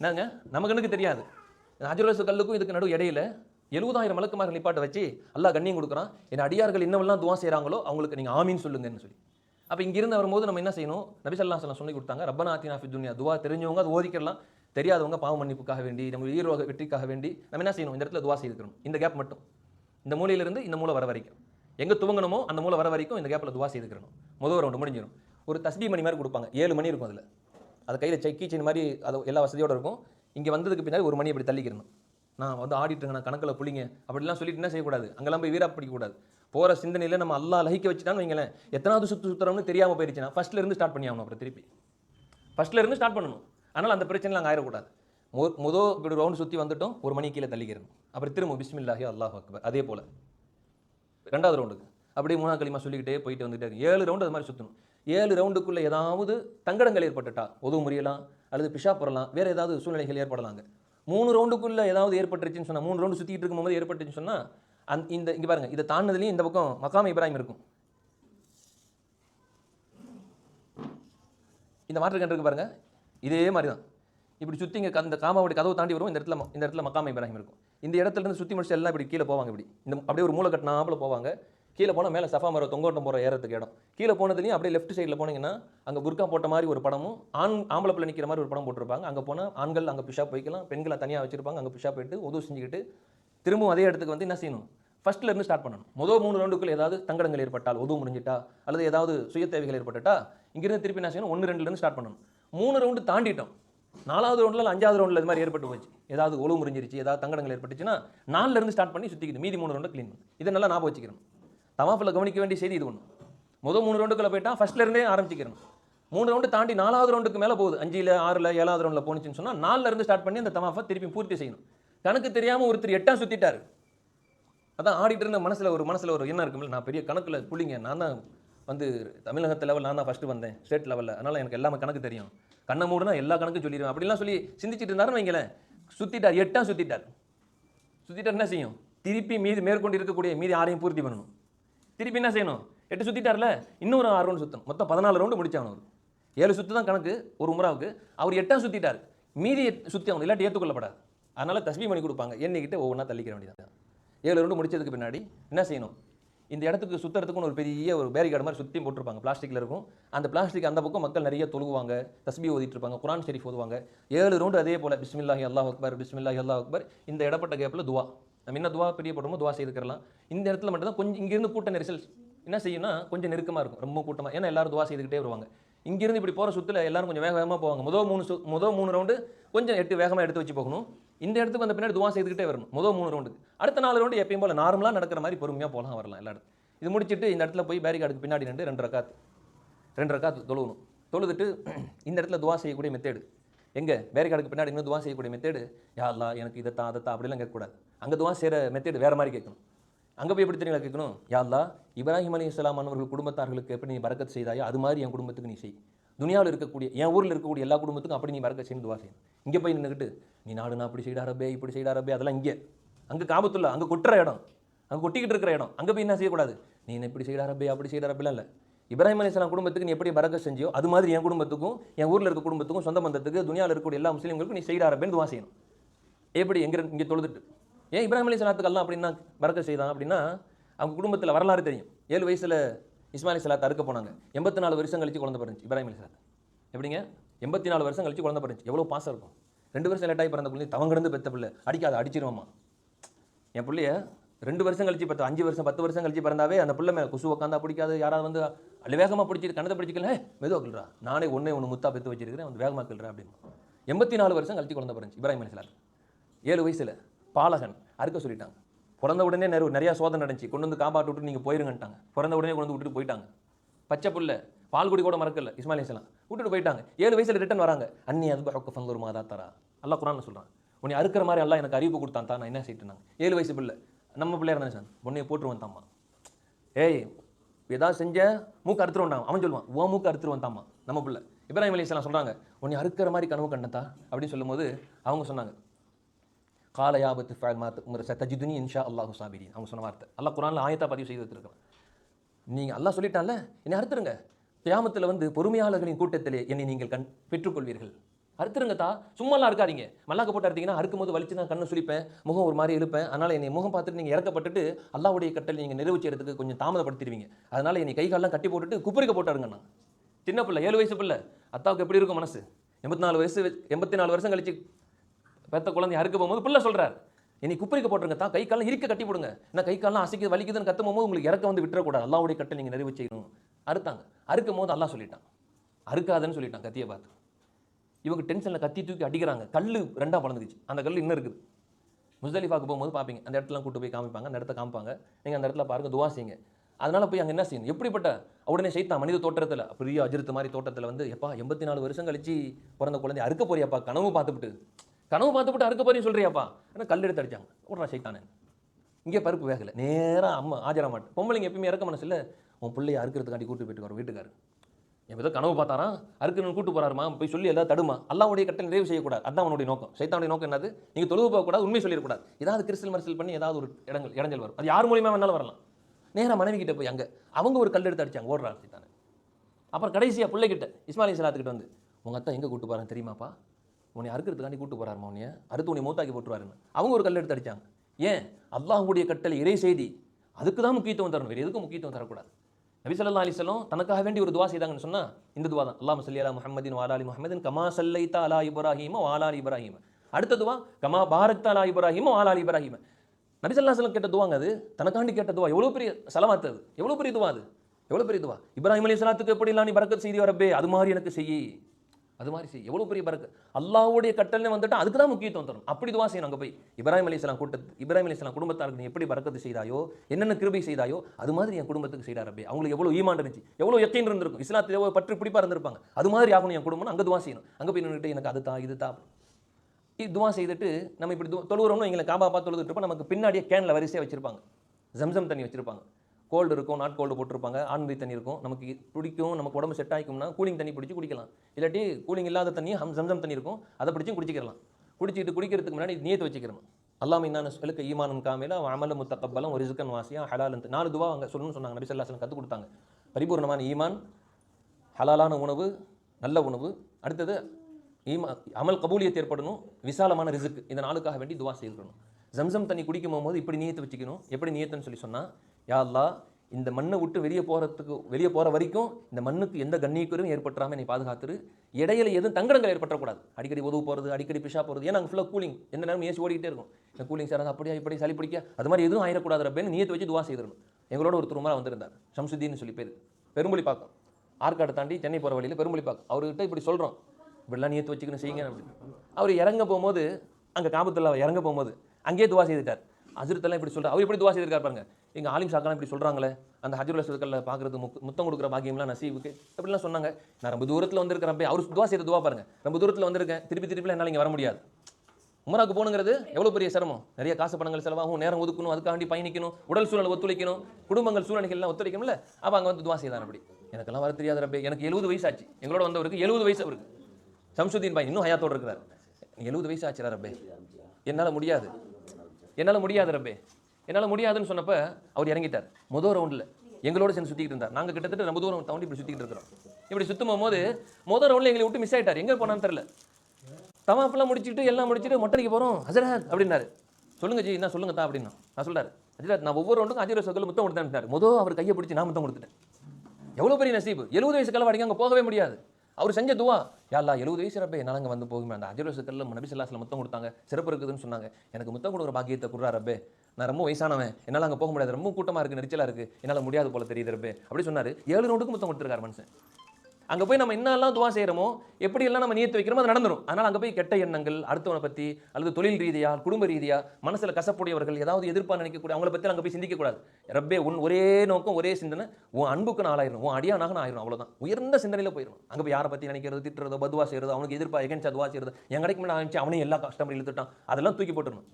என்னங்க? நமக்கு எனக்கு தெரியாது. அஜுரசு கல்லுக்கும் இதுக்கு நடுவு இடையில எழுபதாயிரம் மலக்குமார்கள் நிப்பாட்ட வச்சு எல்லா கண்ணியம் கொடுக்குறான். என் அடியார்கள் என்னவெல்லாம் துவா செய்கிறாங்களோ அவங்களுக்கு நீங்கள் ஆமின்னு சொல்லுங்கன்னு சொல்லி. அப்போ இங்கிருந்து வரும்போது நம்ம என்ன செய்யணும்? நபிசல்லா ஸல்லல்லாஹு சொல்லி கொடுத்தாங்க. ரப்பனா ஆத்தினா துனியா துன்யா துவா தெரிஞ்சவங்க அது ஓதிக்கலாம். தெரியாதவங்க பாவ மன்னிப்புக்காக வேண்டி நம்ம உயிரோக வெற்றிக்காக வேண்டி நம்ம என்ன செய்யணும்? இந்த இடத்துல துவா செய்திருக்கணும். இந்த கேப் மட்டும். இந்த மூலையிலிருந்து இந்த மூலை வர வரைக்கும். எங்கே துவங்கணுமோ அந்த மூலை வர வரைக்கும் இந்த கேப்பில் துவா செய்துக்கிறணும் முதல் ரவுண்டு முடிஞ்சிடும் ஒரு தஸ்பி மணி மாதிரி கொடுப்பாங்க. ஏழு மணி இருக்கும் அதில். அது கையில் செக்கி செயின் மாதிரி அது எல்லா வசதியோடு இருக்கும். இங்கே வந்ததுக்கு பின்னாடி ஒரு மணி இப்படி தள்ளிக்கிறணும். நான் வந்து ஆடிட்டுங்க நான் கணக்கில் புளிங்க அப்படிலாம் சொல்லிட்டு என்ன செய்யக்கூடாது? அங்கெல்லாம் போய் வீரா பிடிக்கக்கூடாது. போகிற சிந்தனையில் நம்ம அல்லா லகிக்க வச்சுட்டான்னு வைங்களேன் எத்தனாவது சுற்று சுற்றுறோம்னு தெரியாமல் போயிருச்சுன்னா நான் இருந்து ஸ்டார்ட் பண்ணி ஆகணும் அப்புறம் திருப்பி. ஃபஸ்ட்லேருந்து ஸ்டார்ட் பண்ணணும். அதனால் அந்த பிரச்சனை அங்கே ஆயிடக்கூடாது மொ முதல் இப்படி ரவுண்டு சுற்றி வந்துட்டோம் ஒரு மணி கீழே தள்ளிக்கிறணும். அப்புறம் திரும்ப பிஸ்மில்லாஹி அல்லாஹ் அக்பர். அதே போல். ரெண்டாவது ரவுண்டுக்கு அப்படியே மூணாவது களிமா சொல்லிக்கிட்டே போயிட்டு வந்துட்டே ஏழு ரவுண்டு அது மாதிரி சுற்றணும் ஏழு ரவுண்டுக்குள்ளே ஏதாவது தங்கடங்கள் ஏற்பட்டுட்டா உதவு முறியலாம் அல்லது பிஷா போடலாம் வேறு ஏதாவது சூழ்நிலைகள் ஏற்படலாங்க. மூணு ரவுண்டுக்குள்ளே ஏதாவது ஏற்பட்டுருச்சுன்னு சொன்னால் மூணு ரவுண்டு சுற்றிட்டு இருக்கும்போது ஏற்பட்டுச்சுன்னு சொன்னால் அந் இந்த இங்கே பாருங்கள் இதை தாண்டதுலேயும் இந்த பக்கம் மக்காம இப்ராஹிம் இருக்கும். இந்த மாற்று கண்டு இருக்கு பாருங்கள் இதே மாதிரி தான் இப்படி சுற்றி இங்கே அந்த காமாவுடைய கதவை தாண்டி வரும் இந்த இடத்துல இந்த இடத்துல மக்காம இப்ராஹிம் இருக்கும். இந்த இடத்துல இருந்து சுற்றி முடிச்சு எல்லாம் இப்படி கீழே போவாங்க இப்படி. இந்த அப்படியே ஒரு மூளை கட்டினாப்பில் போவாங்க. கீழே போனால் மேலே சஃபா மரம் தொங்கோட்டம் போகிற ஏறத்துக்கு இடம். கீழே போனதுலேயும் அப்படியே லெஃப்ட் சைடில் போனீங்கன்னா அங்கே குர்கா போட்ட மாதிரி ஒரு படமும் ஆண் ஆம்பளை பிள்ளை நிற்கிற மாதிரி ஒரு படம் போட்டிருப்பாங்க. அங்கே போனால் ஆண்கள் அங்கே பிஷா போய்க்கலாம் பெண்களை தனியாக வச்சிருப்பாங்க அங்கே பிஷா போயிட்டு உதவு செஞ்சுக்கிட்டு திரும்பவும் அதே இடத்துக்கு வந்து என்ன செய்யணும்? ஃபர்ஸ்ட்ல இருந்து ஸ்டார்ட் பண்ணணும். முதல் மூணு ரவுண்டுக்குள்ள ஏதாவது தங்கடங்கள் ஏற்பட்டால் உதவு முடிஞ்சிட்டா அல்லது ஏதாவது சுய தேவைகள் ஏற்பட்டுட்டா இங்கிருந்து திருப்பி என்ன செய்யணும்? ஒன்று ரெண்டுலேருந்து ஸ்டார்ட் பண்ணணும். மூணு ரவுண்டு தாண்டிட்டோம். நாலாவது ரவுண்டில் அஞ்சாவது ரவுண்டில் இது மாதிரி ஏற்பட்டு போச்சு. ஏதாவது ஒழுவு முறிஞ்சிருச்சு ஏதாவது தங்கடங்கள் ஏற்பட்டுச்சுன்னா நாலுலேருந்து ஸ்டார்ட் பண்ணி சுற்றிக்கணும் மீதி மூணு ரவுண்டு க்ளீன் பண்ணு. இதை நல்லா ஞாபகம் வச்சுக்கணும். தவாஃபில் கவனிக்க வேண்டிய செய்தி இது ஒன்று முதல் மூணு ரவுண்டுக்குள்ள போயிட்டா ஃபஸ்ட்லேருந்தே ஆரம்பிச்சிக்கிறணும். மூணு ரவுண்டு தாண்டி நாலாவது ரவுண்டுக்கு மேலே போகுது. அஞ்சில் ஆறில் ஏழாவது ரவுண்டில் போணுச்சுன்னு சொன்னால் நாலுல இருந்து ஸ்டார்ட் பண்ணி அந்த தவாஃபை திருப்பி பூர்த்தி செய்யணும். கணக்கு தெரியாமல் ஒருத்தர் எட்டாக சுற்றிட்டார் அதான் ஆடிட்டு இருந்த மனசில் ஒரு மனசில் ஒரு என்ன இருக்குமில்ல நான் பெரிய கணக்கில் புள்ளிங்க. நான் தான் வந்து தமிழகத்து லெவல் நான் தான் ஃபஸ்ட்டு வந்தேன் ஸ்டேட் லெவலில் அதனால் எனக்கு எல்லாமே கணக்கு தெரியும். கண்ணை மூடுனா எல்லா கணக்கும் சொல்லிடுவேன் அப்படிலாம் சொல்லி சிந்திச்சிட்டு இருந்தாருன்னு வைங்களேன். சுற்றிட்டார் எட்டாம் சுற்றிட்டார் சுற்றிட்டார் என்ன செய்யும்? திருப்பி மீதி மேற்கொண்டு இருக்கக்கூடிய மீதி ஆரையும் பூர்த்தி பண்ணணும். திருப்பி என்ன செய்யணும்? எட்டு சுற்றிட்டார்ல இன்னொரு ஆறு ரவுண்டு சுத்தணும். மொத்தம் பதினாலு ரவுண்டு முடிச்சாகணும் அவர். ஏழு சுற்று தான் கணக்கு ஒரு முறாவுக்கு. அவர் எட்டாம் சுற்றிட்டார் மீதி சுற்றி அவங்க இல்லாட்டி ஏற்றுக்கொள்ளப்படாது அதனால் தஸ்மி பண்ணி கொடுப்பாங்க. எண்ணிக்கிட்டு ஒவ்வொன்றா தள்ளிக்கிற வேண்டியது ஏழு ரவுண்டு முடிச்சதுக்கு பின்னாடி என்ன செய்யணும்? இந்த இடத்துக்கு சுற்றுறதுக்குன்னு ஒரு பெரிய ஒரு பேரிகார்டு மாதிரி சுற்றி போட்டிருப்பாங்க. பிளாஸ்டிக்கில் இருக்கும். அந்த பிளாஸ்டிக் அந்த பக்கம் மக்கள் நிறைய தொழுவாங்க தஸ்பி ஓதிட்டு இருப்பாங்க குரான் ஷெரீஃப் ஓதுவாங்க. ஏழு ரவுண்டு அதே போல் பிஸ்மில்லாஹி அல்லாஹ் அக்பர் பிஸ்மில்லாஹி அல்லாஹ் அக்பர் இந்த இடப்பட்ட கேப்பில் துவா. நம்ம என்ன துவா பெரிய துவா செய்துக்கிறலாம். இந்த இடத்துல மட்டும்தான் கொஞ்சம் இங்கேருந்து கூட்ட நெரிசல் என்ன செய்யும்னா கொஞ்சம் நெருக்கமாக இருக்கும். ரொம்ப கூட்டமாக ஏன்னா எல்லாரும் துவா செய்துக்கிட்டே வருவாங்க. இங்கேருந்து இப்படி போகிற சுற்றுல எல்லாரும் கொஞ்சம் வேக வேகமாக போவாங்க. முதல் மூணு சு முதல் மூணு ரவுண்டு கொஞ்சம் எட்டு வேகமாக எடுத்து வச்சு போகணும். இந்த இடத்துக்கு வந்த பின்னாடி துவா செய்துக்கிட்டே வரணும். முதல் மூணு ரவுண்டுக்கு அடுத்த நாலு ரவுண்டு எப்பயும் போல் நார்மலாக நடக்கிற மாதிரி பொறுமையாக போகலாம் வரலாம் எல்லா இடத்துல இது முடிச்சுட்டு இந்த இடத்துல போய் பேரிகார்டுக்கு பின்னாடி ரெண்டு ரெண்டு ரக்காத்து. ரெண்டு ரக்காத்து தொழுகணும் தொழுதுட்டு இந்த இடத்துல துவா செய்யக்கூடிய மெத்தேடு எங்கே? பேரிகார்டுக்கு பின்னாடி இன்னும் துவா செய்யக்கூடிய மெத்தேடு யா அல்லாஹ் எனக்கு இதை தான் அதை தான் அப்படிலாம் கேட்கக்கூடாது. அங்கே துவா செய்கிற மெத்தேடு வேறு மாதிரி கேட்கணும். அங்கே போய் எப்படி தெரியுங்களா கேட்கணும்? யாழ்லா இப்ராஹிம் அலி இஸ்லாம் அவர்கள் குடும்பத்தார்களுக்கு எப்படி நீ பறக்கத் செய்தாயோ அது மாதிரி என் குடும்பத்துக்கு நீ செய். துனியாவில் இருக்கக்கூடிய என் ஊரில் இருக்கக்கூடிய எல்லா குடும்பத்துக்கும் அப்படி நீ பறக்கத் செய்யணும் துவா செய்யணும். இங்கே போய் நின்றுக்கிட்டு நீ நாடு நான் அப்படி செய்டா இப்படி செய்டா அதெல்லாம் இங்கே. அங்கே காபத்துள்ள அங்கே கொட்டுற இடம். அங்கே கொட்டிக்கிட்டு இருக்கிற இடம். அங்கே போய் என்ன செய்யக்கூடாது? நீ என்ன இப்படி செய்டா அப்படி செய்டாரபேலாம் இல்லை. இப்ராஹிம் அலிஸ்லாம் குடும்பத்துக்கு நீ எப்படி பறக்க செஞ்சியோ அது மாதிரி என் குடும்பத்துக்கும் என் ஊரில் இருக்க குடும்பத்துக்கும் சொந்த பந்தத்துக்கு துணியாவில் இருக்கக்கூடிய எல்லா முஸ்லீம்களுக்கும் நீ செய்டா ரப்பேன்னு துவா செய்யணும். எப்படி? எங்கே இங்கே தொழுதுட்டு. ஏன் இப்ராஹிம் அலி எல்லாம் அப்படின்னா பறக்க செய்தான் அப்படின்னா அவங்க குடும்பத்தில் வரலாறு தெரியும். ஏழு வயசில் இஸ்மாலி சலாத் அறுக்க போனாங்க. எண்பத்தி நாலு வருஷம் கழிச்சு குழந்தை பிறந்துச்சு இப்ராஹிம் அலி சலாத் எப்படிங்க? எண்பத்தி நாலு வருஷம் கழிச்சு குழந்தை பிறந்துச்சு. எவ்வளோ பாசம் இருக்கும். ரெண்டு வருஷம் லேட்டாகி பிறந்த குழந்தை தவங்கிருந்து பெற்ற பிள்ளை. அடிக்காத அடிச்சிருவாமா? என் பிள்ளைய ரெண்டு வருஷம் கழிச்சு பத்து அஞ்சு வருஷம் பத்து வருஷம் கழிச்சு பிறந்தாவே அந்த பிள்ளை மேலே குசு உட்காந்தா பிடிக்காது. யாராவது வந்து அல்ல வேகமாக பிடிச்சி கணத்தை பிடிச்சிக்கல மெதுவாக கிள்றா நானே ஒன்றே ஒன்று முத்தா பெற்று வச்சிருக்கிறேன் வந்து வேகமாக கிள்றா அப்படின்னு. எண்பத்தி நாலு வருஷம் கழிச்சு குழந்தை பிறந்துச்சு இப்ராஹிம் அலிஸ்லாம் ஏழு வயசில் பாலகன் அறுக்க சொல்லிட்டாங்க. பிறந்த உடனே நிறைய நிறையா சோதனை நடந்துச்சு கொண்டு வந்து காப்பாற்றி விட்டு நீங்கள் போயிருங்கன்ட்டாங்க. பிறந்த உடனே கொண்டு வந்து விட்டுட்டு போயிட்டாங்க. பச்சை புல்ல பால் குடி கூட மறக்கல இஸ்மாயில் இஸ்லாம் விட்டுட்டு போயிட்டாங்க. ஏழு வயசில் ரிட்டன் வராங்க. அன்னி அது ஹொக்க ஃபந்தூர் மாதா தரா. அல்லா குரான் சொல்கிறான் உன்னை அறுக்கிற மாதிரி எல்லாம் எனக்கு அறிவிப்பு கொடுத்தான் தான் நான் என்ன செய்யிட்டுனாங்க ஏழு வயசு பிள்ளை நம்ம பிள்ளையாக இருந்தா சார் உன்னைய போட்டுருவன் தாம்மா. ஏய் ஏதாவது செஞ்ச மூக்கு அறுத்துருவான் அவன் சொல்லுவான் உன் மூக்கு அறுத்துருவான் தாம்மா. நம்ம பிள்ளை. இப்ராஹிம் அலி இஸ்லாம் சொல்கிறாங்க உன்னை அறுக்கிற மாதிரி கனவு கண்டதா? அப்படின்னு சொல்லும்போது அவங்க சொன்னாங்க கால யாபத்து ஃபேல் மாத்து உங்கள் சத்தஜிதுனி இன்ஷா அல்லாஹு சாபிரின். அவங்க சொன்ன வார்த்தை. அல்லாஹ் குரானில் ஆயத்தா பதிவு செய்து வச்சிருக்கலாம் நீங்கள் அல்லாஹ் சொல்லிட்டான்ல என்னை அறுத்துருங்க. கியாமத்தில் வந்து பொறுமையாளர்களின் கூட்டத்திலே என்னை நீங்கள் கண் பெற்றுக்கொள்வீர்கள். அறுத்துருங்கத்தா. சும்மாலாம் இருக்காதீங்க மல்லாக்க போட்டு அறுத்தீங்கன்னா அறுக்கும் போது வலிச்சு நான் கண்ணை சுழிப்பேன் முகம் ஒரு மாதிரி எழுப்பேன் அதனால் என்னை முகம் பார்த்துட்டு நீங்கள் இறக்கப்பட்டுட்டு அல்லாவுடைய கட்டளை நீங்கள் நிறைவேற்றுறதுக்கு கொஞ்சம் தாமதப்படுத்திடுவீங்க. அதனால் என்னை கைகாலெலாம் கட்டி போட்டுட்டு குப்பரிக்க போட்டாருங்கண்ணா சின்ன பிள்ளை ஏழு வயசு பிள்ளை. அத்தாவுக்கு எப்படி இருக்கும் மனசு? எண்பத்தி நாலு வயசு எண்பத்தி நாலு வருஷம் கழிச்சு பெத்த குழந்தை அறுக்க போகும்போது பிள்ளை சொல்கிறார் என்னை குப்பரிக்க போட்டுருங்க தான் கை காலம் இருக்க கட்டி போடுங்க. என்ன கை காலம் அசைக்குது வலிக்குதுன்னு கத்தும் போது உங்களுக்கு இறக்க வந்து விட்டுறக்கூடாது. அல்லாவுடைய கட்டை நீங்கள் நிறைவு செய்யணும் அறுத்தாங்க. அறுக்கும் போது அல்லாஹ் சொல்லிட்டான். அறுக்காதுன்னு சொல்லிட்டான் கத்தியை பார்த்து. இவங்க டென்ஷனில் கத்தி தூக்கி அடிக்கிறாங்க. கல் ரெண்டாக பழந்துக்குச்சு அந்த கல் இன்னும் இருக்குது. முஸ்தலிஃபாக்கு போகும்போது பார்ப்பீங்க. அந்த இடத்துல கூட்டு போய் காமிப்பாங்க. அந்த இடத்த காமிப்பாங்க. நீங்கள் அந்த இடத்துல பாருங்க துவா செய்யுங்க. அதனால் போய் அங்கே என்ன செய்யணும்? எப்படிப்பட்ட உடனே சைத்தான் மனித தோற்றத்தில் பெரிய அஜிரத்து மாதிரி தோட்டத்தில் வந்து எப்பா எண்பத்தி நாலு வருஷம் கழிச்சு பிறந்த குழந்தை அறுக்க போறியாப்பா? கனவு பார்த்துவிட்டு கனவு பார்த்துவிட்டு அறுக்க போறியும் சொல்கிறியாப்பா ஆனால் கல் எடுத்து அடிச்சாங்க. உடனே சைத்தானே. இங்கே பருப்பு வேகலை. நேராக அம்மா ஆஜரா பொம்பளைங்க எப்பயுமே இறக்க மனசில் உன் பிள்ளையை அறுக்கிறதுக்காண்டி கூட்டு போயிட்டு வரும் வீட்டுக்காரு. என் கனவு பார்த்தாராம் அறுக்குன்னு கூட்டு போறாருமா போய் சொல்லி எல்லாம் தடுமா? அல்லாவுடைய கட்டளை நிறைவு செய்யக்கூடாது. அதான் அவனுடைய நோக்கம். சைத்தானுடைய நோக்கம் என்னது? நீங்கள் தொழுவு போகக்கூடாது உண்மை சொல்லிடக்கூடாது. ஏதாவது கிறிஸ்டல் மரசல் பண்ணி ஏதாவது ஒரு இடங்கள் இடைஞ்சல் வரும். அது யார் மூலியமாக வேணாலும் வரலாம். நேராக மனைவி கிட்ட போய் அங்கே அவங்க ஒரு கல் எடுத்து அடிச்சாங்க ஓடுறாரு சைத்தானு. அப்புறம் கடைசியாக பிள்ளைகிட்ட இஸ்மாலி சலாத்துக்கிட்ட வந்து உங்கள் அத்தா எங்கே கூட்டு போகிறாங்க தெரியுமாப்பா? உன்னை அறுக்கிறதுக்காண்டி கூட்டு போறாருமா உன்னைய? அறுத்து உன்னை மூத்தாக்கி போட்டுருவாருன்னு. அவங்க ஒரு கல் எடுத்து அடித்தாங்க ஏன்? அல்லாஹ்வுடைய கட்டளை இறை செய்தி அதுக்கு தான் முக்கியத்துவம் தரணும். வேறு எதுக்கும் முக்கியத்துவம் தரக்கூடாது. நபிசல்லா ஸல்லல்லாஹு தனக்காக வேண்டி ஒரு துவா செய்தாங்கன்னு சொன்னால் இந்த துவா தான். அல்லாம சல்லி அலா முஹம்மதின் வாலாலி முஹம்மதின் கமா சல்லைத்தா அலா இப்ராஹீம வாலாலி இப்ராஹிம. அடுத்த துவா கமா பாரத் அலா இப்ராஹீம வாலாலி இப்ராஹிம. நபிசல்லா சொல்லம் கேட்ட துவாங்க அது? தனக்காண்டி கேட்ட துவா எவ்வளோ பெரிய சலவாத்து அது? எவ்வளோ பெரிய துவா அது? எவ்வளோ பெரிய துவா? இப்ராஹிம் அலி சலாத்துக்கு எப்படிலாம் நீ பரக்கத் செய்தி வரப்பே அது மாதிரி எனக்கு செய்யி. அது மாதிரி செய். எவ்வளோ பெரிய பறக்கு அல்லாவுடைய கட்டளை வந்துட்டு அதுக்கு தான் முக்கியத்துவம் தரணும். அப்படி துவா செய்யணும் அங்கே போய். இப்ராஹிம் அலிஸ்லாம் கூட்டத்து இப்ராஹிம் அலிஸ்லாம் குடும்பத்தாருக்கு நீ எப்படி பறக்கத்து செய்தாயோ என்னென்ன கிருபை செய்தாயோ அது மாதிரி என் குடும்பத்துக்கு செய்தார் அப்படி அவங்களுக்கு எவ்வளோ ஈமான் இருந்துச்சு எவ்வளோ யக்கீன் இருந்திருக்கும். இஸ்லாத்தில் எவ்வளோ பற்று பிடிப்பாக இருந்திருப்பாங்க. அது மாதிரி ஆகணும் என் குடும்பம் அங்கே துவா செய்யணும். அங்கே போய் நின்றுட்டு எனக்கு அது தான் இது தான் இதுவாக துவா செய்துட்டு நம்ம இப்படி தொழுகிறோம்னு எங்களை காபா பார்த்து தொழுதுட்டு இருப்போம். நமக்கு பின்னாடியே கேனில் வரிசையாக வச்சிருப்பாங்க. ஜம்சம் தண்ணி வச்சிருப்பாங்க. கோல்டு இருக்கும் நாட் கோல்டு போட்டிருப்பாங்க ஆண்மை தண்ணி இருக்கும். நமக்கு பிடிக்கும் நமக்கு உடம்பு செட் ஆகிக்கும்னா கூலிங் தண்ணி பிடிச்சி குடிக்கலாம். இல்லாட்டி கூலிங் இல்லாத தண்ணி ஹம் சம்சம் தண்ணி இருக்கும். அதை பிடிச்சும் குடிச்சிக்கலாம் குடிச்சிட்டு குடிக்கிறதுக்கு முன்னாடி நீத்து வச்சுக்கிறோம் அல்லாம இன்னான சொல்லுக்கு ஈமானும் காமையில் அமல முத்தக்கப்பலம் ஒரு ரிசுக்கன் வாசியா ஹலால் நாலு துவா அங்கே சொல்லணும்னு சொன்னாங்க நபி கற்றுக் கொடுத்தாங்க. பரிபூர்ணமான ஈமான் ஹலாலான உணவு நல்ல உணவு. அடுத்தது ஈமா அமல் கபூலியத் ஏற்படணும் விசாலமான ரிசுக்கு. இந்த நாளுக்காக வேண்டி துவா செய்திருக்கணும் ஜம்சம் தண்ணி குடிக்கும் போது இப்படி நீத்து வச்சுக்கணும். எப்படி நியத்துன்னு சொல்லி சொன்னால் யாழ்லா இந்த மண்ணை விட்டு வெளியே போகிறதுக்கு வெளியே போகிற வரைக்கும் இந்த மண்ணுக்கு எந்த கண்ணியக்குறையும் ஏற்பட்டுறாமல் நீ பாதுகாத்துரு. இடையில எதுவும் தங்கடங்கள் ஏற்பட்டக்கூடாது அடிக்கடி உதவு போகிறது அடிக்கடி பிஷா போகிறது ஏன்னா அங்கே ஃபுல்லாக கூலிங் எந்த நேரம் ஏசி ஓடிக்கிட்டே இருக்கும். இந்த கூலிங் சார் அப்படியா இப்படி சளி பிடிக்க? அது மாதிரி எதுவும் ஆயிடக்கூடாது அப்படின்னு நியத்து வச்சு துவா செய்திடணும் எங்களோட ஒருத்தர் உமரா வந்திருந்தார் ஷம்சுத்தீன்னு சொல்லி பேர். பெரும்புலி பாக்கம். ஆற்காடு தாண்டி சென்னை போகிற வழியில் பெரும்புலி பாக்கம். அவர்கிட்ட இப்படி சொல்கிறோம் இப்படிலாம் நியத்து வச்சுக்கணும் செய்யுங்க அப்படின்னு. அவர் இறங்க போகும்போது அங்கே காபத்தில் இறங்க போகும்போது அங்கேயே துவா செய்துட்டார். அஜிரத்தெல்லாம் இப்படி சொல்கிறார் அவர் இப்படி துவா செய்திருக்கார் பாருங்க. எங்கள் ஆலிம் சாக்கெல்லாம் இப்படி சொல்கிறாங்களே அந்த ஹஜருல் அஸ்வதுக்கல்ல பார்க்குறது முக் முத்தம் கொடுக்குற பாக்கியம்லாம் நசீவுக்கு அப்படிலாம் சொன்னாங்க. நான் ரொம்ப தூரத்தில் வந்திருக்கிறேன் அவர் துவா செய்த துவா பாருங்க. ரொம்ப தூரத்தில் வந்திருக்கேன். திருப்பி திருப்பி என்னால் இங்கே வர முடியாது. உமராக்கு போகணுங்கிறது எவ்வளோ பெரிய சிரமம்? நிறைய காசு பணங்கள் செலவாகும். நேரம் ஒதுக்கணும். அதுக்காண்டி பயணிக்கணும். உடல் சூழ்நிலை ஒத்துழைக்கணும். குடும்பங்கள் சூழ்நிலைகள்லாம் ஒத்துழைக்கணும்ல. அப்போ அங்கே வந்து துவா செய்தான் அப்படி. எனக்கெல்லாம் வர தெரியாத ரப்பே. எனக்கு எழுபது வயசு ஆச்சு எங்களோட வந்தவருக்கு எழுபது வயசு அவருக்கு. சம்சுதீன் பாய் இன்னும் ஹயாத்தோடு இருக்கிறார். எழுபது வயசு ஆச்சுடா ரப்பே. என்னால் முடியாது. என்னால் முடியாது ரப்பே. என்னால் முடியாதுன்னு சொன்னப்ப அவர் இறங்கிட்டார். முதல் ரவுண்டில் எங்களோட சேர்ந்து சுற்றிக்கிட்டு இருந்தார். நாங்கள் கிட்டத்தட்ட ரொம்ப தூரம் தவண்டி இப்படி சுற்றிக்கிட்டு இருக்கிறோம். இப்படி சுற்றும் போது முதல் ரவுண்டில் எங்களை விட்டு மிஸ் ஆயிட்டார். எங்கே போனான்னு தெரியல. தவாஃபெல்லாம் முடிச்சுட்டு எல்லாம் முடிச்சுட்டு மொட்டடிக்கு போகிறோம் ஹசரத் அப்படின்னாரு. சொல்லுங்க ஜி என்ன சொல்லுங்க தான் அப்படின்னா. நான் சொல்கிறார் அஜிரத் நான் ஒவ்வொரு ரவுண்டுக்கும் அஜிர சகல் முத்தம் கொடுத்தேன் முதல் அவர் கையை பிடிச்சி நான் முத்தம் கொடுத்துட்டேன். எவ்வளோ பெரிய நசீப். எழுபது வயசு கலவாடிக்கு அங்கே போகவே முடியாது. அவர் செஞ்ச துவா யாழ்லா எழுபது வயசு ரப்பே என்னால் அங்கே வந்து போகுமே. அந்த அஜிர சக்கல்ல நபி சொல்லாசில் முத்தம் கொடுத்தாங்க. சிறப்பு இருக்குதுன்னு சொன்னாங்க. எனக்கு முத்தம் கொடுக்குற பாக்கியத்தை கொடுறா ரப்பே. நான் ரொம்ப வயசானவன். என்னால் அங்கே போக முடியாது. ரொம்ப கூட்டமாக இருக்குது நெரிச்சலாக இருக்குது என்னால் முடியாது போல தெரியுது ரப்பே. அப்படி சொன்னார். ஏழு நோட்டுக்கு முத்தம் கொடுத்துருக்காரு மனுஷன். அங்கே போய் நம்ம என்னெல்லாம் துவா செய்கிறோமோ எப்படியெல்லாம் நம்ம நியத்து வைக்கிறோமோ அது நடந்துடும் அதனால் அங்கே போய் கெட்ட எண்ணங்கள் அடுத்தவனை பற்றி அல்லது தொழில் ரீதியாக குடும்ப ரீதியாக மனசில் கசப்புடையவர்கள் ஏதாவது எதிர்ப்பாக நினைக்கக்கூடிய அவங்கள பற்றி அங்கே போய் சிந்திக்கக்கூடாது. ரப்பே உன் ஒரே நோக்கம் ஒரே சிந்தனை உன் அன்புக்கு நான் ஆயிரும் உன் அடியானாக நான் ஆயிரும் அவ்வளோதான் உயர்ந்த சிந்தனையில் போயிடும் அங்கே போய் யாரை பற்றி நினைக்கிறது திட்டுறதோ பதுவா செய்கிறதோ அவனுக்கு எதிர்ப்பாக எகன்ஸ்டாக துவா செய்கிறது என் கடைக்கு முன்னாடி ஆரம்பிச்சு அவனையும் எல்லா கஷ்டமும் இழுத்துட்டான். அதெல்லாம் தூக்கி போட்டுடணும்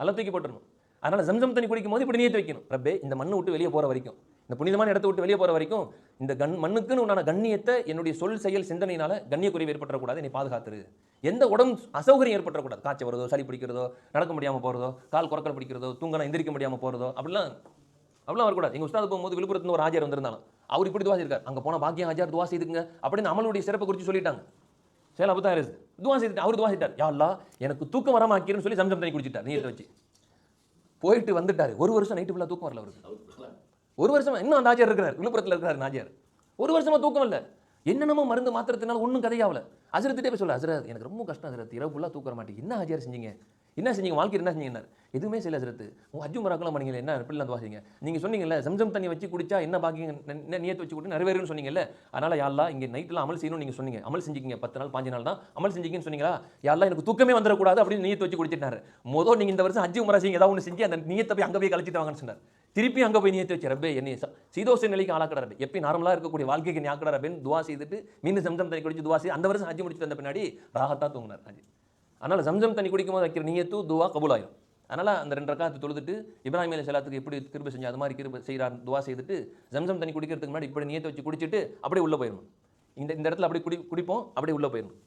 அதெல்லாம் தூக்கி போட்டுடணும் அதனால் ஜம்சம் தண்ணி குடிக்கும் போது இப்படி நீத்து வைக்கணும். ரப்பே இந்த மண்ணை விட்டு வெளியே போகிற வரைக்கும் இந்த புனிதமான இடத்த விட்டு வெளியே போகிற வரைக்கும் இந்த கண் மண்ணுக்குன்னு உண்டான கண்ணியத்தை என்னுடைய சொல் செயல் சிந்தனையினால கண்ணியக்குறைவு ஏற்பட்டுறக்கூடாது என்னை பாதுகாத்துரு. எந்த உடம்பு அசௌகரியம் ஏற்பட்டக்கூடாது காய்ச்சல் வருதோ சளி பிடிக்கிறதோ நடக்க முடியாமல் போகிறதோ கால் குறக்கல் பிடிக்கிறதோ தூங்கலாம் எந்திரிக்க முடியாமல் போகிறதோ அப்படிலாம் அப்படிலாம் வரக்கூடாது. எங்கள் உஸ்தாது போகும்போது விழுப்புரத்துல ஒரு ஆஜர் வந்திருந்தாலும் அவர் இப்படி துவா செய்திருக்கார் அங்கே போனால் பாக்கியம் ஆஜார் துவா செய்துங்க அப்படின்னு அமலுடைய சிறப்பை குறித்து சொல்லிட்டாங்க. சேல அபு தான் துவா செய்துட்டு அவர் துவா செய்தார் யாழ்லா எனக்கு தூக்கம் வராம ஆக்கிருன்னு சொல்லி சம்சம் தண்ணி குடிச்சிட்டார் நீர் வச்சு. போயிட்டு வந்துட்டார். ஒரு வருஷம் நைட்டு ஃபுல்லாக தூக்கம் வரல அவருக்கு. ஒரு வருஷமா இன்னும் அந்த ஆஜியார் இருக்கிறார். விழுப்புரத்தில் இருக்கிறார் நாஜியார் ஒரு வருஷமா தூக்கம் இல்லை. என்னென்னமோ மருந்து மாத்திரத்தினால ஒன்றும் கதையாகல அசரத்திட்டே போய் சொல்ல அசரத் எனக்கு ரொம்ப கஷ்டம் அசரத் இரவு ஃபுல்லாக தூக்க மாட்டேங்க என்ன ஆஜியார் செஞ்சீங்க? என்ன செஞ்சீங்க? வாழ்க்கையில் என்ன செஞ்சீங்க எதுவுமே செய்யல அசரத் உங்கள் அஜு மராக்கெல்லாம் பண்ணீங்க என்ன இப்படிலாம் துவாசிங்க நீங்கள் சொன்னீங்கல்ல சம்சம் தண்ணி வச்சு குடிச்சா என்ன பாக்கிங்க என்ன நியத்து வச்சு குடி நிறைவேறும்னு சொன்னீங்கல்ல. அதனால் யாரெல்லாம் இங்கே நைட்டில் அமல் செய்யணும்னு நீங்கள் சொன்னீங்க. அமல் செஞ்சிக்கிங்க. பத்து நாள் பாஞ்சு நாள் தான் அமல் செஞ்சிக்கின்னு சொன்னீங்களா? யாரெல்லாம் எனக்கு தூக்கமே வந்துடக்கூடாது அப்படின்னு நியத்து வச்சு குடிச்சிட்டாரு. மொதல் நீங்கள் இந்த வருஷம் அஜு மரா செய்யுங்க. ஏதாவது ஒன்று செஞ்சு அந்த நியத்தை போய் அங்கே போய் கழிச்சிட்டு வாங்கன்னு சொன்னார். திருப்பி அங்கே போய் நியத்து வச்சு ரப்பே என்னை சீதோச நிலைக்கு ஆளாக்கடா ரப்பே. எப்பயும் நார்மலாக இருக்கக்கூடிய வாழ்க்கைக்கு நீ அப்படின்னு ரப்பேன்னு துவா செய்துட்டு மீண்டும் சம்சம் தண்ணி குடிச்சு துவா செய்து அந்த வருஷம் ஹஜ்ஜி முடிச்சு வந்த பின்னாடி ராகத்தா தூங்கினார் ஹஜ்ஜி அதனால் சம்சம் தண்ணி குடிக்கும்போது வைக்கிற நியத்து துவா கபூலாயிரும். அதனால் அந்த ரெண்டு ரக்காத்து தொழுதுட்டு இப்ராஹிம் அலி சலாத்துக்கு எப்படி கிருப செஞ்சு அது மாதிரி கிருப செய்கிறார் துவா செய்துட்டு சம்சம் தண்ணி குடிக்கிறதுக்கு முன்னாடி இப்படி நியத்தை வச்சு குடிச்சிட்டு அப்படியே உள்ளே போயிடணும். இந்த இந்த இடத்துல அப்படி குடி குடிப்போம் அப்படியே உள்ளே போயிடணும்.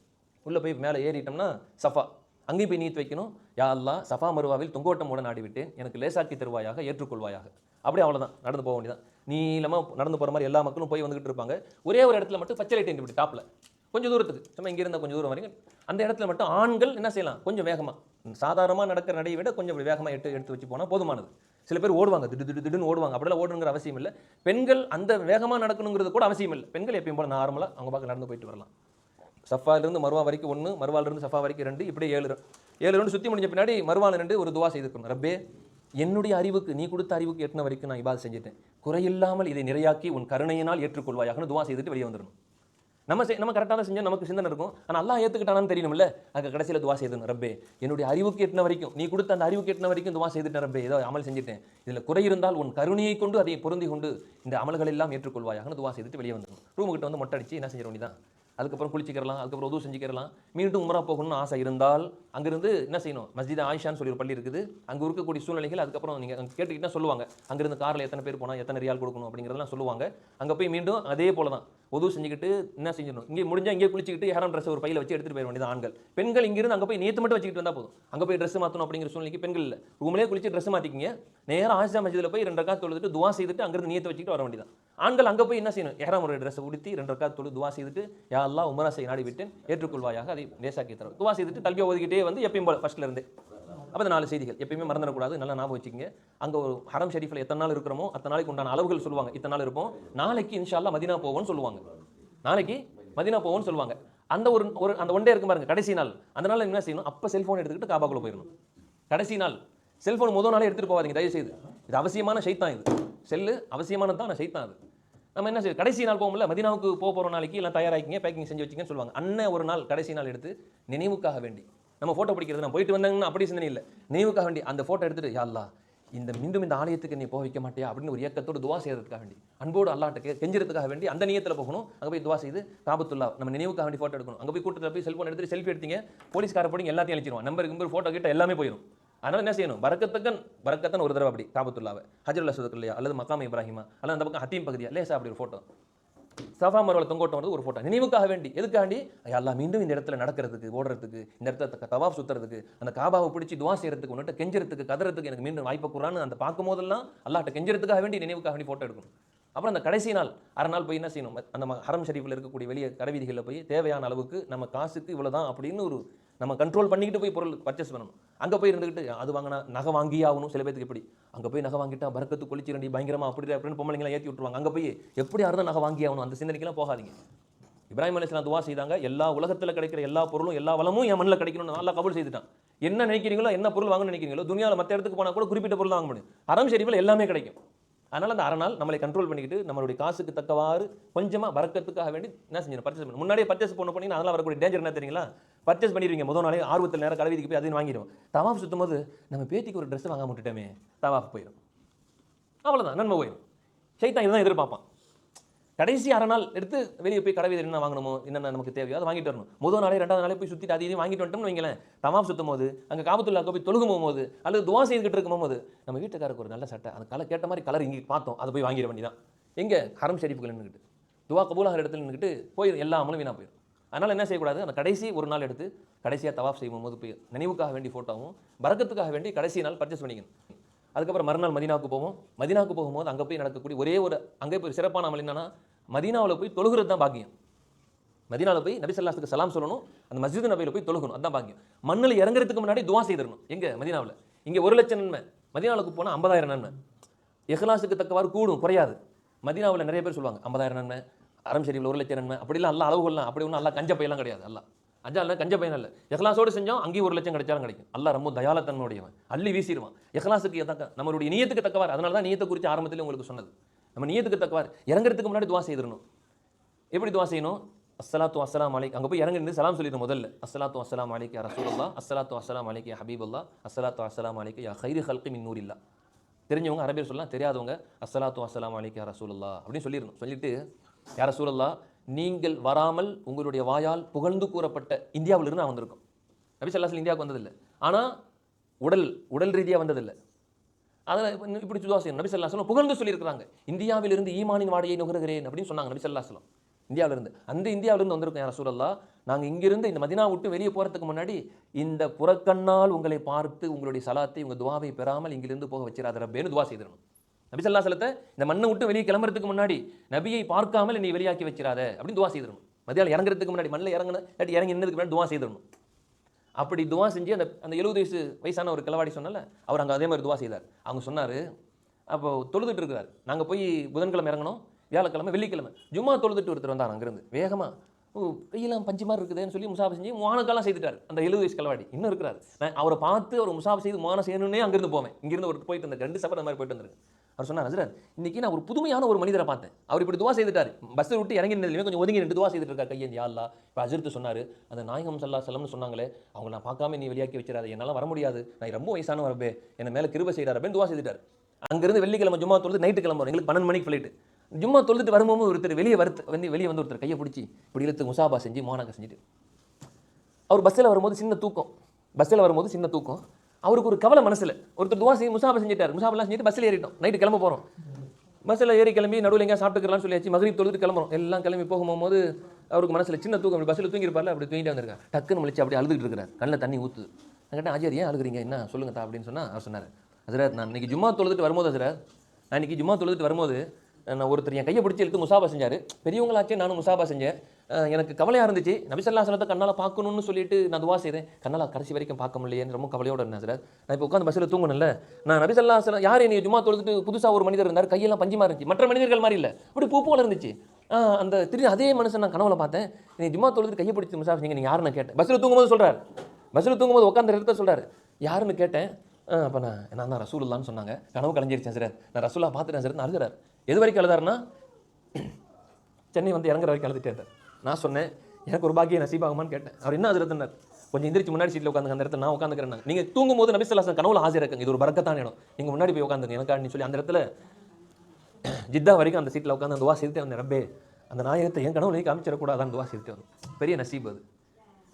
உள்ளே போய் மேலே ஏறிட்டோம்னா சஃபா. அங்கேயும் போய் நீத்து வைக்கணும். யா அல்லா சஃபா மருவாவில் தொங்கோட்டம் மூட நாடிவிட்டேன். எனக்கு லேசாக்கி தருவாயாக ஏற்றுக்கொள்வாயாக. அப்படியே அவ்வளோதான் நடந்து போக வேண்டியதான் நீளமாக நடந்து போகிற மாதிரி எல்லா மக்களும் போய் வந்துகிட்டு இருப்பாங்க. ஒரே ஒரு இடத்துல மட்டும் பச்சை லைட் இப்படி டாப்பில் கொஞ்சம் தூரத்துக்கு. சும்மா இங்க கொஞ்சம் தூரம் வரைக்கும். அந்த இடத்துல மட்டும் ஆண்கள் என்ன செய்யலாம்? கொஞ்சம் வேகமாக சாதாரணமாக நடக்கிற நடையை விட கொஞ்சம் இப்படி வேகமாக எடுத்து எடுத்து வச்சு போனால் போதுமானது. சில பேர் ஓடுவாங்க. திடு திடு திடுன்னு ஓடுவாங்க. அப்படிலாம் ஓடுங்கிற அவசியம் இல்லை. பெண்கள் அந்த வேகமாக நடக்கணுங்கிறது கூட அவசியம் இல்லை. பெண்கள் எப்பயும் போல நார்மலாக அவங்க பார்க்க நடந்து போயிட்டு வரலாம். சஃபாலிருந்து மருவா வரைக்கும் ஒன்று மருவாலிருந்து சஃபா வரைக்கும் ரெண்டு இப்படியே ஏழு ஏழு ரெண்டு சுற்றி முடிஞ்ச பின்னாடி மருவால ரெண்டு ஒரு துவா செய்திருக்கணும். ரப்பே என்னுடைய அறிவுக்கு நீ கொடுத்த அறிவுக்கு எட்டின வரைக்கும் நான் இபாத் செஞ்சுட்டேன். குறையில்லாமல் இதை நிறையாக்கி உன் கருணையினால் ஏற்றுக்கொள்வாயாகனு துவா செய்துட்டு வெளியே வந்துடணும். நம்ம செய் நம்ம கரெக்டாக தான் செஞ்சால் நமக்கு சிந்தனை இருக்கும். ஆனால் அல்லாஹ் ஏற்றுக்கிட்டானான்னு தெரியணும்ல? அங்கே கடைசியில் துவா செய்தணும் ரப்பே என்னுடைய அறிவுக்கு எட்டின வரைக்கும் நீ கொடுத்த அந்த அறிவுக்கு எட்டின வரைக்கும் துவா செய்துட்டேன் ரப்பே. ஏதோ அமல் செஞ்சுட்டேன். இதில் குறை இருந்தால் உன் கருணையை கொண்டு அதை பொருந்தி கொண்டு இந்த அமல்கள் எல்லாம் ஏற்றுக்கொள்வாயாகனு துவா செய்துட்டு வெளியே வந்துடணும். ரூமுக்கிட்ட வந்து மொட்டை அடிச்சு என்ன செஞ்சிட வேண்டியதான் அதுக்கப்புறம் குளிச்சிக்கிறலாம் அதுக்கப்புறம் உதவு செஞ்சுக்கிறலாம் மீண்டும் உமரா போகணும்னு ஆசை இருந்தால் அங்கேருந்து என்ன செய்யணும்? மஸ்ஜித் ஆயிஷான்னு சொல்லி ஒரு பள்ளி இருக்குது. அங்கே இருக்கக்கூடிய சூழ்நிலைகள் அதுக்கப்புறம் நீங்கள் கேட்டுக்கிட்டா சொல்லுவாங்க. அங்கேருந்து காரில் எத்தனை பேர் போனால் எத்தனை ரியால் கொடுக்கணும் அப்படிங்கிறதெல்லாம் சொல்லுவாங்க. அங்கே போய் மீண்டும் அதே போல தான் உதவு செஞ்சுக்கிட்டு என்ன செஞ்சிடணும்? இங்கே முடிஞ்சால் இங்கே குளிச்சிக்கிட்டு ஹேரம் ட்ரெஸ் ஒரு பையில வச்சு எடுத்துகிட்டு போயிட வேண்டியது ஆண்கள். பெண்கள் இங்கிருந்து அங்கே போய் நேற்று மட்டும் வச்சுக்கிட்டு வந்தால் போதும். அங்கே போய் ட்ரெஸ் மாற்றணும் அப்படிங்கிற சூழ்நிலைக்கு பெண்கள் இல்லை. ரூம்லேயே குளிச்சு ட்ரெஸ் மாற்றிக்கிங்க நேராக ஆயிஷா மஸ்ஜிதில் போய் ரெண்டு ரக்கா தொழுதுட்டு துவா செய்துட்டு அங்கேருந்து நேற்று வச்சுக்கிட்டு வர வேண்டியதான் ஆண்கள் அங்கே போய் என்ன செய்யணும்? ஏறாமுறை ட்ரெஸ்ஸை உடுத்தி ரெண்டு ரக்கா தொழு துவா செய்துட்டு யாரெல்லாம் உமராசை உமரா செய் நாடி விட்டேன். ஏற்றுக்கொள்வாயாக அதை லேசாக்கி தரும். துவா செய்துட்டு தல்பியா ஒதுக்கிட்டே வந்து எப்பயும் போல ஃபஸ்ட்டில் இருந்து. அப்போ நாலு செய்திகள். எப்பயுமே மறந்துடக்கூடாது. நல்லா ஞாபகம் வச்சுக்கோங்க. அங்கே ஒரு ஹரம் ஷெரீஃபில் எத்தனை நாள் இருக்கிறோமோ அத்தனை நாளைக்கு உண்டான அளவுகள் சொல்லுவாங்க. இத்தனை நாள் இருப்போம். நாளைக்கு இன்ஷால்லா மதினா போவோம்னு சொல்லுவாங்க. நாளைக்கு மதினா போவோம்னு சொல்லுவாங்க. அந்த ஒரு ஒரு அந்த ஒன் டே இருக்கும் பாருங்க கடைசி நாள். அந்த நாள் என்ன செய்யணும்? அப்போ செல்ஃபோன் எடுத்துக்கிட்டு காபாக்குள்ளே போயிடணும். கடைசி நாள். செல்ஃபோன் முதல் நாளே எடுத்துகிட்டு போகாதீங்க தயவு செய்து இது அவசியமான ஷைத்தான் இது. செல்லு அவசியமானது தான் நான் ஷைத்தான் அது. நம்ம என்ன செய்ய கடைசி நாள் போகும்ல மதினாவுக்கு போக போகிற நாளைக்கு எல்லாம் தயாராகிங்க பேக்கிங் செஞ்சு வச்சிங்கன்னு சொல்லுவாங்க. அண்ணன் ஒரு நாள் கடைசி நாள் எடுத்து நினைவுக்காக வேண்டி. நம்ம ஃபோட்டோ பிடிக்கிறது நான் போயிட்டு வந்தாங்கன்னா அப்படி சிந்தனை இல்லை. நினைவுக்காக வேண்டி அந்த ஃபோட்டோ எடுத்துட்டு யா இந்த மீண்டும் இந்த ஆலயத்துக்கு நீ போக வைக்க மாட்டியா? அப்படின்னு ஒரு இயக்கத்தோடு துவா செய்யறதுக்காக வேண்டி. அன்போடு அல்லாட்டுக்கு கெஞ்சிறதுக்காக வேண்டி அந்த நியத்தில் போகணும். அங்கே போய் துவா செய்து காபத்துல்லா நம்ம நினைவுக்காக வேண்டி ஃபோட்டோ எடுக்கணும். அங்கே போய் கூட்டத்தில் போய் செல்ஃபோன் எடுத்து செல்ஃபி எடுத்தீங்க போலீஸ்கார போடி எல்லாத்தையும் அழிச்சிருவான். நம்பர் ஃபோட்டோ கிட்ட எல்லாமே போயிடும் அதனால் என்ன செய்யணும்? பரக்கத்தக்கன் பரக்கத்தன் ஒரு தடவை அப்படி காபத்துல்லாவை. ஹஜர் அசுதக் இல்லையா அல்லது மக்காம இப்ராஹிமா. அல்லது அந்த பக்கம் ஹத்தீம் பகுதியா? லேசா அப்படி ஒரு ஃபோட்டோ சஃபா மரவில் தொங்கோட்டம் வந்து ஒரு ஃபோட்டோ நினைவுக்காக வேண்டி. எதுக்காண்டி? எல்லாம் மீண்டும் இந்த இடத்துல நடக்கிறதுக்கு ஓடுறதுக்கு இந்த இடத்துல தவாப் சுத்துறதுக்கு அந்த காபாவை பிடிச்சி துவா செய்யறதுக்கு உன்னிட்ட கெஞ்சுறதுக்கு கதறதுக்கு எனக்கு மீண்டும் வாய்ப்பு கூறான்னு அந்த பார்க்கும் போதெல்லாம் அல்லாட்ட கெஞ்சறதுக்காக வேண்டி நினைவுக்காக வேண்டி ஃபோட்டோ எடுக்கணும். அப்புறம் அந்த கடைசி நாள் அரை நாள் போய் என்ன செய்யணும்? அந்த ஹரம் ஷரீஃபில் இருக்கக்கூடிய வெளியே கடைவீதிகளில் போய் தேவையான அளவுக்கு நம்ம காசுக்கு இவ்வளவுதான் அப்படின்னு ஒரு நம்ம கண்ட்ரோல் பண்ணிக்கிட்டு போய் பொருள் பர்ச்சேஸ் பண்ணணும். அங்கே போய் இருந்துக்கிட்டு அது வாங்கினா நகை வாங்கி ஆகணும். சில பேருக்கு எப்படி? அங்கே போய் நகை வாங்கிட்டா பறக்கத்து கொளிச்சு ரெண்டி பயங்கரமாக அப்படி அப்படின்னு பொம்பளைங்களாம் ஏற்றி விட்டுருவாங்க. அங்கே போய் எப்படி யாரும் நகை வாங்கி ஆகணும்? அந்த சிந்தனைக்கெல்லாம் போகாதீங்க. இப்ராஹிம் அலிஸ்லாம் துவா செய்தாங்க எல்லா உலகத்தில் கிடைக்கிற எல்லா பொருளும் எல்லா வளமும் என் மண்ணில் கிடைக்கணும்னு நல்லா கபூல் செய்துட்டான். என்ன நினைக்கிறீங்களோ என்ன பொருள் வாங்கணும்னு நினைக்கிறீங்களோ துனியாவில் மற்ற இடத்துக்கு போனால் கூட குறிப்பிட்ட பொருள் வாங்க முடியும். அறம் ஷெரீஃபில் எல்லாமே கிடைக்கும். அதனால் அந்த அரை நாள் நம்மளை கண்ட்ரோல் பண்ணிக்கிட்டு நம்மளுடைய காசுக்கு தக்கவாறு கொஞ்சமாக வரக்கத்துக்காக வேண்டி என்ன செஞ்சணும் பர்ச்சேஸ் பண்ணணும். முன்னாடியே பர்ச்சேஸ் பண்ண பண்ணி அதெல்லாம் வரக்கூடிய டேஞ்சர் என்ன தெரியுங்களா? பர்ச்சேஸ் பண்ணிடுவீங்க. முதல் நாளே ஆர்வத்தில் நேரம் கலவீதிக்கு போய் அதையும் வாங்கிடுவோம். தவாஃப் சுத்தும் போது நம்ம பேத்திக்கு ஒரு ட்ரெஸ் வாங்க விட்டுட்டோமே. தவாஃப் போயிடும் அவ்வளோதான் நன்மை போயிடும் சைத்தான் இதுதான் எதிர்பார்ப்பான். கடைசி அரை நாள் எடுத்து வெளியே போய் கடை என்ன வாங்கணுமோ என்னென்ன நமக்கு தேவையோ அதை வாங்கிட்டு வரணும். முதல் நாளே ரெண்டாவது நாளே போய் சுற்றிட்டு அதையும் வாங்கிட்டு வந்துட்டோம்னு வைங்களேன். தமாம் சுத்தும் போது அங்கே காபத்துள்ளாக்க போய் தொழுகும் போகும்போது அல்லது துவா செய்துக்கிட்டு இருக்கும் போது நம்ம வீட்டுக்காரருக்கு ஒரு நல்ல சட்டை அந்த கலர் கேட்ட மாதிரி கலர் இங்கே பார்த்தோம் அதை போய் வாங்கிட வேண்டியதான் எங்கே? ஹரம் ஷெரீஃபுகள் நின்றுக்கிட்டு துவா கபூலாகிற இடத்துல நின்றுக்கிட்டு போய் எல்லா அமலும் வீணாக போயிடும். அதனால் என்ன செய்யக்கூடாது? அந்த கடைசி ஒரு நாள் எடுத்து கடைசியாக தவாஃப் செய்யும் போது போய் நினைவுக்காக வேண்டி ஃபோட்டோவும் பறக்கத்துக்காக வேண்டி கடைசி நாள் பர்ச்சேஸ் பண்ணிக்கணும். அதுக்கப்புறம் மறுநாள் மதினாவுக்கு போவோம். மதினாவுக்கு போகும்போது அங்கே போய் நடக்கக்கூடிய ஒரே ஒரு அங்கே போய் சிறப்பான அமல் என்னன்னா மதீனாவில் போய் தொழுகிறது தான் பாக்கியம். மதினாவில் போய் நபி சலாம் சொல்லணும் அந்த மஸ்ஜித் நபையில் போய் தொழுகணும் அதான் பாக்கியம். மண்ணில் இறங்குறதுக்கு முன்னாடி துவா செய்திடணும். எங்கே? மதினாவில். இங்கே ஒரு லட்சம் நன்மை. மதினாவுக்கு போனால் ஐம்பதாயிரம் நன்மை. எஹ்லாஸுக்கு தக்கவாறு கூடும் குறையாது. மதினாவில் நிறைய பேர் சொல்லுவாங்க ஐம்பதாயிரம் நன்மை அரம் ஷரீஃபில் ஒரு லட்சம் நன்மை. அப்படிலாம் எல்லாம் அளவுகள்லாம் அப்படி ஒன்றும் நல்லா கஞ்ச பையெல்லாம் கிடையாது எல்லாம் அஜா கஞ்ச பையன் இல்லை இஹ்லாஸோடு செஞ்சோம் அங்கேயும் ஒரு லட்சம் கிடைச்சாலும் கிடைக்கும். அல்ல ரொம்ப தயாலத்தன்மையுடையவன் அள்ளி வீசிடுவான். இஹ்லாஸுக்கு தக்க நம்மளுடைய நியத்துக்கு தக்கவார் அதனால தான் நியத்தை குறித்து ஆரம்பத்தில் உங்களுக்கு சொன்னது. நம்ம நியத்துக்கு தக்கவார் இறங்குறதுக்கு முன்னாடி துவா செய்திடணும். எப்படி துவா செய்யணும்? அஸ்ஸலாத்து அஸ்ஸலாம் அலைக் அங்கே போய் இறங்கி நின்று சலாம் சொல்லிடு முதல்ல. அஸ்ஸலாத்து அஸ்லாம் அலைக்கு யா அஸ்லாத்து அஸ்ஸலாத்து அஸ்ஸலாம் அலைக்கு ஹபீபுல்லா அஸ்ஸலாத்து அஸ்ஸலாம் அலைக்கு யா ஹைரு ஹல்கி மின் நூரில்லா தெரிஞ்சவங்க அரபியர் சொல்லலாம் தெரியாதவங்க அஸ்ஸலாத்து அஸ்ஸலாம் அலைக்கு யா அப்படின்னு சொல்லிடணும். சொல்லிட்டு யா ரசூலுல்லாஹ் நீங்கள் வராமல் உங்களுடைய வாயால் புகழ்ந்து கூறப்பட்ட இந்தியாவிலிருந்து நான் வந்திருக்கோம். நபி ஸல்லல்லாஹு இந்தியாவுக்கு வந்ததில்லை. ஆனால் உடல் உடல் ரீதியாக வந்ததில்லை. அதில் இப்படி சுதாசியம் நபி ஸல்லல்லாஹு புகழ்ந்து சொல்லியிருக்கிறாங்க. இந்தியாவிலிருந்து ஈமானின் வாடையை நுகருகிறேன் அப்படின்னு சொன்னாங்க நபி ஸல்லல்லாஹு இந்தியாவிலிருந்து. அந்த இந்தியாவிலிருந்து வந்திருக்கோம் யார் சூழல்லா நாங்கள் இங்கிருந்து இந்த மதினா விட்டு வெளியே போகிறதுக்கு முன்னாடி இந்த புறக்கண்ணால் உங்களை பார்த்து உங்களுடைய சலாத்தை உங்கள் துவாவை பெறாமல் இங்கிருந்து போக வச்சிடாத ரப்பேன்னு துவா செய்திடணும். நபிசல்லா ஸல்லல்லாஹு இந்த மண்ணை விட்டு வெளியே கிளம்புறதுக்கு முன்னாடி நபியை பார்க்காமல் நீ வெளியாக்கி வச்சிடாத அப்படின்னு துவா செய்திடணும். மதியால் இறங்குறதுக்கு முன்னாடி மண்ணில் இறங்கின இல்லாட்டி இறங்கி நின்றதுக்கு முன்னாடி துவா செய்திடணும். அப்படி துவா செஞ்சு அந்த அந்த எழுபது வயசு வயசான ஒரு கிளவாடி சொன்னல அவர் அங்கே அதே மாதிரி துவா செய்தார். அவங்க சொன்னார் அப்போ தொழுதுட்டு இருக்கிறார். நாங்கள் போய் புதன்கிழமை இறங்கணும் வியாழக்கிழமை வெள்ளிக்கிழமை. ஜும்மா தொழுதுட்டு ஒருத்தர் வந்தார் அங்கேருந்து. வேகமாக ஓ கையெல்லாம் பஞ்சு மாதிரி இருக்குதுன்னு சொல்லி முசாஃபு செஞ்சு முவானக்கெல்லாம் செய்துட்டார். அந்த எழுபது வயசு கிளவாடி. இன்னும் இருக்கிறார். நான் அவரை பார்த்து அவர் முசாஃபு செய்து முவான செய்யணுன்னே அங்கேருந்து போவேன். இங்கேருந்து ஒரு போயிட்டு வந்தேன் ரெண்டு சபர் அந்த மாதிரி போயிட்டு வந்திருக்கு அவர் சொன்னார் ஹசரத் இன்னைக்கு நான் ஒரு புதுமையான ஒரு மனிதரை பார்த்தேன். அவர் இப்படி துவா செய்துட்டார். பஸ்ஸை விட்டு இறங்கி நின்றதுமே கொஞ்சம் ஒதுங்கி ரெண்டு துவா செய்துட்டு இருக்கா கையேந்தி யாழ்லா இப்போ அஜிர்த்து சொன்னார் அந்த நாயகம் சல்லா செல்லம்னு சொன்னாங்களே அவங்க நான் பார்க்காம நீ வெளியாக்கி வச்சிடாது. என்னால் வர முடியாது. நான் ரொம்ப வயசான வரப்பே என்னை மேலே கிருப செய்கிறார் அப்படின்னு துவா செய்துட்டார். அங்கேருந்து வெள்ளிக்கிழமை ஜும்மா தொழுது நைட்டு கிளம்புறோம் எங்களுக்கு பன்னெண்டு மணிக்கு ஃப்ளைட்டு ஜும்மா தொழுதுட்டு வரும்போது ஒருத்தர் வெளியே வருத்து வந்து வெளியே வந்து ஒருத்தர் கையை பிடிச்சி இப்படி இழுத்து முசாபா செஞ்சு மோனாக்க செஞ்சுட்டு. அவர் பஸ்ஸில் வரும்போது சின்ன தூக்கம். பஸ்ஸில் வரும்போது சின்ன தூக்கம். அவருக்கு ஒரு கவலை மனசில். ஒருத்தர் துவா செஞ்சு முசாபா செஞ்சுட்டார். முசாபெல்லாம் செஞ்சுட்டு பஸ்ஸில் ஏறிட்டோம். நைட்டு கிளம்ப போகிறோம் பஸ்ஸில் ஏறி கிளம்பி நடுவில் எங்கேயா சாப்பிட்டுக்கலாம்னு சொல்லியாச்சு. மகரீப் தொழுது கிளம்புறோம். எல்லாம் கிளம்பி போகும்போது அவருக்கு மனசில் சின்ன தூக்கம். அப்படி பஸ்ஸில் தூங்கிருப்பார்ல அப்படி தூங்கிட்டு வந்திருக்கார். டக்குன்னு முழிச்சு அப்படி அழுதுகிட்டு இருக்கிறார். கண்ணில் தண்ணி ஊற்றுது நான் கேட்டேன் ஆஜர் ஏன் அழுகுறீங்க? என்ன? சொல்லுங்க தா அப்படின்னு சொன்னால் அவர் சொன்னார் ஹசரத் நான் இன்னைக்கு ஜும்மா தொழுதுட்டு வரும்போது ஹசரத் நான் இன்னைக்கு ஜும்மா தொழுதுட்டு வரும்போது நான் ஒருத்தர் என் கையை பிடிச்சி எடுத்து முசாபா செஞ்சார். பெரியவங்களாச்சே நானும் முசாபா செஞ்சேன். எனக்கு கவலையாக இருந்துச்சு. நபிசல்லாசலத்தை கண்ணால் பார்க்கணும்னு சொல்லிட்டு நான் துவா செய்தேன். கண்ணால் கடைசி வரைக்கும் பார்க்க முடியலையேன்னு ரொம்ப கவலையோட இருந்தேன் சார் நான் இப்போ உட்காந்து பஸ்ஸில் தூங்கணும்ல நான் நபிசல்லாசலம் யார் என்னை ஜும்மா தொழுதுட்டு புதுசாக ஒரு மனிதர் இருந்தார் கையெல்லாம் பஞ்சமாக இருந்துச்சு. மற்ற மனிதர்கள் மாதிரி இல்லை. அப்படி பூ போல இருந்துச்சு. அந்த திரு அதே மனுஷன் நான் கனவுல பார்த்தேன். நீ ஜும்மா தொழுதுட்டு கையை பிடிச்சி முசாஃப் நீங்கள் நீ யாருன்னு கேட்டேன். பஸ்ஸில் தூங்கும்போது சொல்கிறார் பஸ்ஸில் தூங்கும்போது உட்காந்து இடத்த சொல்கிறார் யாருன்னு கேட்டேன். அப்போ நான் நான் தான் ரசூலுல்லான்னு சொன்னாங்க. கனவு கலைஞ்சிருச்சேன் சார் நான் ரசூலா பார்த்துட்டேன் சார் அழுகிறார் எது வரைக்கும் எழுதாருன்னா? சென்னை வந்து இறங்குற வரைக்கும் எழுதிட்டே இருந்தார். நான் சொன்னேன் எனக்கு ஒரு பாக்கியம் நசீபாகுமான்னு கேட்டேன். அவர் என்ன அதிரத்தினார் கொஞ்சம் எந்திரிச்சு முன்னாடி சீட்டில் உட்காந்து அந்த இடத்துல நான் உட்காந்துக்கிறேன் நீங்கள் தூங்கும் போது நபிசல்லாசன் கனவுல ஆஜராக்குங்க இது ஒரு பறக்கத்தான் இடம். நீங்கள் முன்னாடி போய் உட்காந்துங்க எனக்காண்டி சொல்லி அந்த இடத்துல ஜித்தா வரைக்கும் அந்த சீட்டில் உட்காந்து அந்த துவா செய்துட்டு அந்த ரப்பே அந்த நாயகத்தை என் கனவுலையும் அந்த துவா செய்துட்டு வந்து பெரிய நசீப் அது.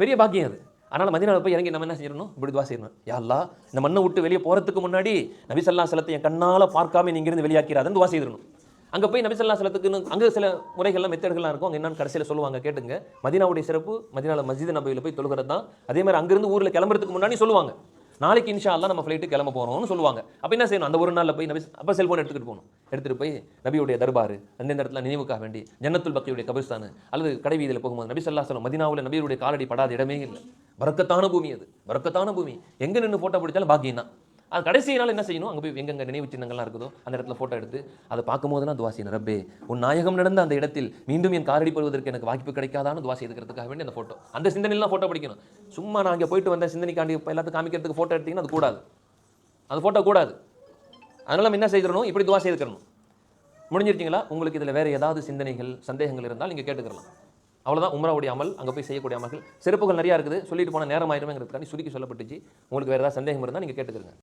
பெரிய பாக்கியம் அது. அதனால் மதினாவில் போய் இறங்கி நம்ம என்ன செய்யணும் இப்படி துவா செய்யணும். யாழ்லா இந்த மண்ணை விட்டு வெளியே போகிறதுக்கு முன்னாடி நபிசல்லா சலத்தை என் கண்ணால் பார்க்காம நீங்கிருந்து வெளியாக்கிறாதுன்னு துவா செய்திடணும். அங்கே போய் நபிசல்லா சலத்துக்குன்னு அங்கே சில முறைகள்லாம் மெத்தடுகள்லாம் இருக்கும். அங்கே என்னன்னு கடைசியில் சொல்லுவாங்க கேட்டுங்க. மதினாவுடைய சிறப்பு மதினாவில் மஸ்ஜித் நபியில் போய் தொழுகிறது தான் அதே மாதிரி அங்கேருந்து ஊரில் கிளம்புறதுக்கு முன்னாடி சொல்லுவாங்க. நாளைக்கு இன்ஷா அல்லாஹ் நம்ம ஃப்ளைட்டு கிளம்ப போகிறோம்னு சொல்லுவாங்க. அப்போ என்ன செய்யணும்? அந்த ஒரு நாளில் போய் நபி அப்போ செல்ஃபோன் எடுத்துகிட்டு போகணும். எடுத்துகிட்டு போய் நபியுடைய தர்பார் அந்தந்த இடத்துல நினைவுக்காக வேண்டி ஜன்னத்துல் பக்கியுடைய கபிஸ்தான் அல்லது கடை வீதியில் போகும்போது நபி சொல்லா சொல்லம் மதினாவில் நபியுடைய காலடி படாத இடமே இல்லை. வரக்கத்தான பூமி அது. பறக்கத்தான பூமி. எங்கே நின்று ஃபோட்டோ பிடிச்சாலும் பாக்கியம் தான் அது கடைசி நாள் என்ன செய்யணும்? அங்கே போய் எங்கெங்கே நினைவு சின்னங்கள்லாம் இருக்குதோ அந்த இடத்துல ஃபோட்டோ எடுத்து அதை பார்க்கும்போது தான் துவாசி செய்யணும். உன் நாயகம் நடந்த அந்த இடத்தில் மீண்டும் என் காரடி படுவதற்கு எனக்கு வாய்ப்பு கிடைக்காதான்னு துவாசி எடுக்கிறதுக்காக வேண்டி அந்த ஃபோட்டோ அந்த சிந்தனைலாம் ஃபோட்டோ பிடிக்கணும். சும்மா நான் அங்கே போயிட்டு வந்த சிந்தனைக்காண்டி இப்போ எல்லாத்துக்கும் காமிக்கிறதுக்கு ஃபோட்டோ எடுத்தீங்கன்னா அது கூடாது. அது ஃபோட்டோ கூடாது. அதனால் நம்ம என்ன செய்திடணும்? இப்படி துவாசி எடுக்கணும் முடிஞ்சிருச்சிங்களா? உங்களுக்கு இதில் வேறு ஏதாவது சிந்தனைகள் சந்தேகங்கள் இருந்தால் நீங்கள் கேட்டுக்கலாம். அவ்வளோதான் உம்ராவுடைய அமல் அங்கே போய் செய்யக்கூடிய அமல்கள். சிறப்புகள் நிறையா இருக்குது. சொல்லிட்டு போன நேரம் ஆயிருமேங்கிறதுக்காண்டி சுருக்கி சொல்லப்பட்டுச்சு. உங்களுக்கு வேறு ஏதாவது சந்தேகம் இருந்தால் நீங்கள் கேட்டுக்கிறங்க